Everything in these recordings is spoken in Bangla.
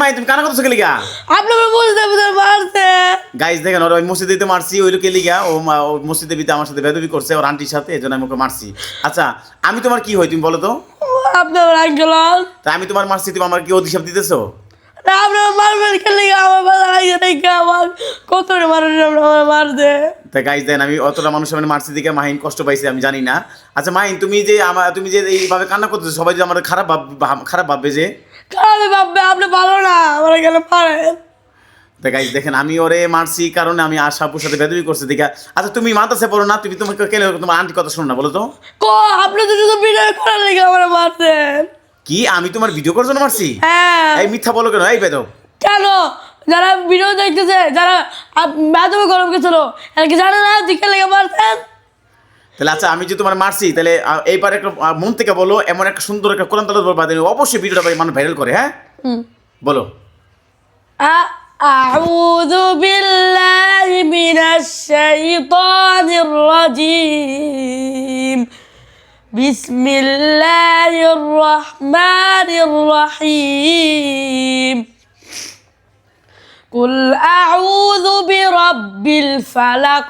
মাই তুমি কানা করতেছো আপনি বুঝতে মারছে। গাইজ দেখেন ওর মসজিদে মারছি ওই লোকে লিগা ও মসজিদে বিতে আমার সাথে বেদবি করছে ওর আন্টির সাথে এই জন্য আমি ওকে মারছি। আচ্ছা আমি তোমার কি হই তুমি বলো তো? আপনি আমার আঙ্কেল তা আমি তোমার মারছি তুমি আমার কি অধিশাপ দিতেছো? না আপনি মারবেন খেলে আমার বাধা লাগে দেখে আমার কত মানুষ আমার মারছে। তা গাইজ দেন আমি অতটা মানুষ আমি মারছি দিকে মাহিন কষ্ট পাইছি আমি জানি না। আচ্ছা মাহিন তুমি যে আমার তুমি যে এইভাবে কান্না করতেছো সবাই যে আমার খারাপ ভাব- খারাপ ভাববে যে? খারাপ ভাববে আপনি ভালো না আমার গেলে পারেন। তা গাইজ দেখেন আমি ওরে মারছি কারণে আমি আশা আপুর সাথে বেদবি করছি দেখা আচ্ছা তুমি মাতাসে পড়ো না তুমি তোমাকে কেন তোমার আন্টি কথা শোনো না বলো তো। কো আপনি তো শুধু বিনয় করার লেগে আমার মারছেন? কি আমি তোমার ভিডিও করার জন্য মারছি? হ্যাঁ। এই মিথ্যা বলো কেন এই বেদব। কেন? যারা ভিডিও দেখতেছে যারা বেদবে গরম গেছিল এরা কি জানে না দিকে লেগে মারছেন? তাহলে আচ্ছা আমি যে তোমার মারছি তাহলে আহ, এইবার একটা আহ, মন থেকে বলো এমন একটা সুন্দর একটা কোরআন তালাত বলবা দেন অবশ্যই ভিডিওটা ভাই মানুষ ভাইরাল করে হ্যাঁ হুম বলো أ- أعوذ بالله من الشيطان الرجيم بسم الله الرحمن الرحيم قل أعوذ برب الفلق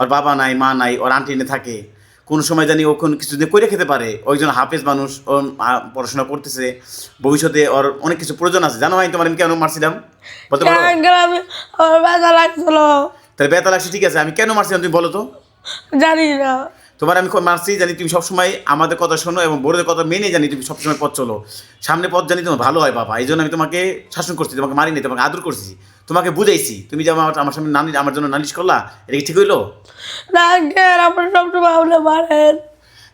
ওর বাবা নাই মা নাই ওর আন্টি নে থাকে। কোন সময় জানি ও কোন কিছু করে খেতে পারে। ও একজন হাফেজ মানুষ ও পড়াশোনা করতেছে। ভবিষ্যতে ওর অনেক কিছু প্রয়োজন আছে। জানো মাহিন তোমার আমি কেন মারছিলাম বলতে পারো? ব্যথা লাগছিল? তাহলে বেতা লাগছে ঠিক আছে। আমি কেন মারছিলাম তুমি বলো তো? জানি না। তোমার আমি খুব মারছি জানি তুমি সবসময় আমাদের কথা শোনো এবং বড়দের কথা মেনে জানি তুমি সবসময় পথ চলো। সামনে পথ জানি তোমার ভালো হয় বাবা। এই জন্য আমি তোমাকে শাসন করছি তোমাকে মারিনি তোমাকে আদর করছি। তোমাকে বুঝাইছি। তুমি যে আমার আমার সামনে নানি আমার জন্য নালিশ করলা এটা কি ঠিক হইল? না আঙ্কেল আপনি সবসময় আপনি মারেন।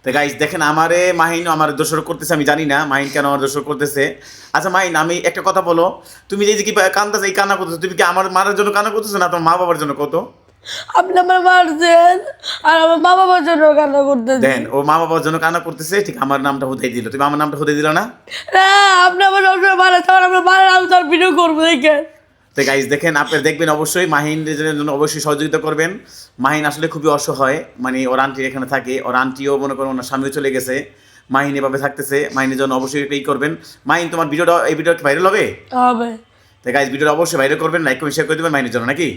তো গাইস দেখেন আমারে মাহিন আমার দোষর করতেছে আমি জানি না মাহিন কেন আমার দোষর করতেছে। আচ্ছা মাহিন আমি একটা কথা বলো তুমি যে কি কান্দাছে এই কান্না করতেছো তুমি কি আমার মারার জন্য কান্না করতেছো না তোমার মা বাবার জন্য কত? আপনি আমার মারছেন আর আমার মা বাবার জন্য কান্না করতেছেন। দেন ও মা বাবার জন্য কান্না করতেছে ঠিক আমার নামটা হুদাই দিল। তুমি আমার নামটা হুদাই দিল না? না আপনি আমার সবসময় মারে আমরা মারেন আমি তার ভিডিও করব দেখেন। তো গাইজ দেখেন আপনি দেখবেন অবশ্যই মাহিন জন্য অবশ্যই সহযোগিতা করবেন। মাহিন আসলে খুবই অসহায় মানে ওর আন্টি এখানে থাকে ওর আন্টিও মনে করেন ওনার স্বামীও চলে গেছে। মাহিন এভাবে থাকতেছে মাহিনের জন্য অবশ্যই এটাই করবেন। মাহিন তোমার ভিডিওটা এই ভিডিওটা ভাইরাল হবে? হবে। তো গাইজ ভিডিওটা অবশ্যই ভাইরাল করবেন লাইক কমেন্ট শেয়ার করে দেবেন মাহিনের জন্য নাকি?